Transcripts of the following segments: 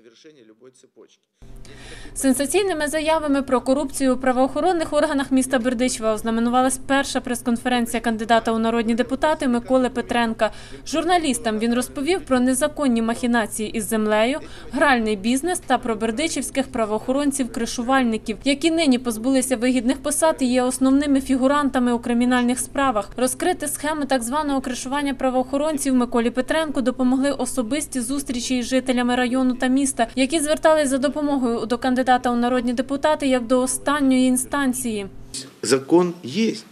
завершение любой цепочки. Сенсаційними заявами про корупцію у правоохоронних органах міста Бердичева ознаменувалась перша прес-конференція кандидата у народні депутати Миколи Петренка. Журналістам він розповів про незаконні махінації із землею, гральний бізнес та про бердичівських правоохоронців-кришувальників, які нині позбулися вигідних посад і є основними фігурантами у кримінальних справах. Розкрити схеми так званого кришування правоохоронців Миколі Петренку допомогли особисті зустрічі із жителями району та міста, які звертались за допомогою до кандидата у народні депутати як до останньої інстанції. Закон есть,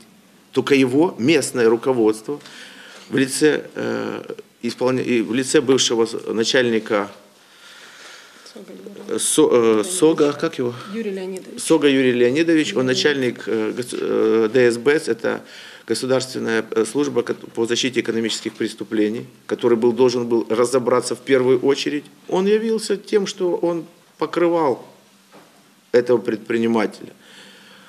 только его местное руководство в лице, э, исполня... и в лице бывшего с- начальника э, Со- э, СОГА, как его? Юрий Леонидович. Сога Юрий Леонидович, он начальник э, гос- э, ДСБС, это государственная э, служба по защите экономических преступлений, который был, должен был разобраться в первую очередь. Он явился тем, что он покрывал этого предпринимателя.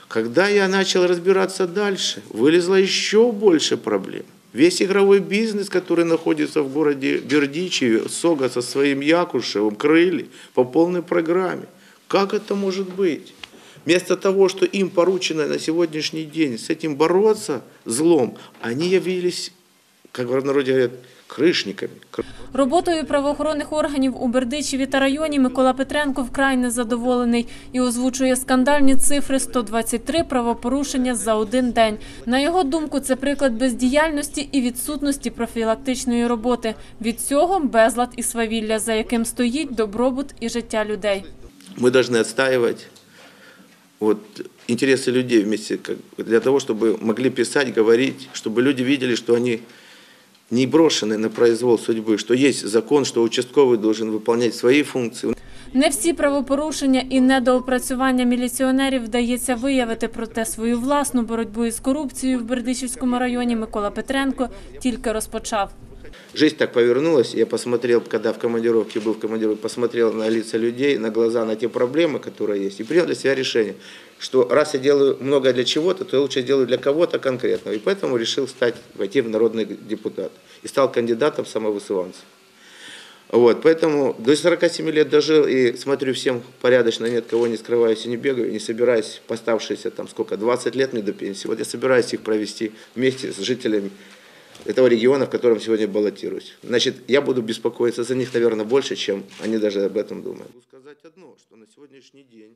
Когда я начал разбираться дальше, вылезло еще больше проблем. Весь игровой бизнес, который находится в городе Бердичеве, Сога со своим Якушевым, крыли по полной программе. Как это может быть? Вместо того, что им поручено на сегодняшний день с этим бороться, злом, они явились, как в народе говорят, крышниками. Роботою правоохоронних органів у Бердичеві та районі Микола Петренко вкрай незадоволений і озвучує скандальні цифри 123 правопорушення за один день. На його думку, це приклад бездіяльності і відсутності профілактичної роботи. Від цього безлад і свавілля, за яким стоїть добробут і життя людей. мы должны отстаивать вот, интересы людей вместе, как, для того, чтобы могли писать, говорить, чтобы люди видели, что они не брошены на произвол судьбы, что есть закон, что участковый должен выполнять свои функции. Не всі правопорушення і недоопрацювання міліціонерів вдається виявити, проте свою власну боротьбу із корупцією в Бердичівському районі Микола Петренко тільки розпочав. Жизнь так повернулась, я посмотрел, когда в командировке был в командировке, посмотрел на лица людей, на глаза, на те проблемы, которые есть, и принял для себя решение, что раз я делаю много для чего-то, то я лучше делаю для кого-то конкретного. И поэтому решил стать, войти в народный депутат. И стал кандидатом в самовысыванца. Вот, поэтому до 47 лет дожил и смотрю всем порядочно, нет кого не скрываюсь и не бегаю, не собираюсь поставшиеся там сколько, 20 лет мне до пенсии. Вот я собираюсь их провести вместе с жителями этого региона, в котором сегодня баллотируюсь. Значит, я буду беспокоиться за них, наверное, больше, чем они даже об этом думают. Сказать одно, что на сегодняшний день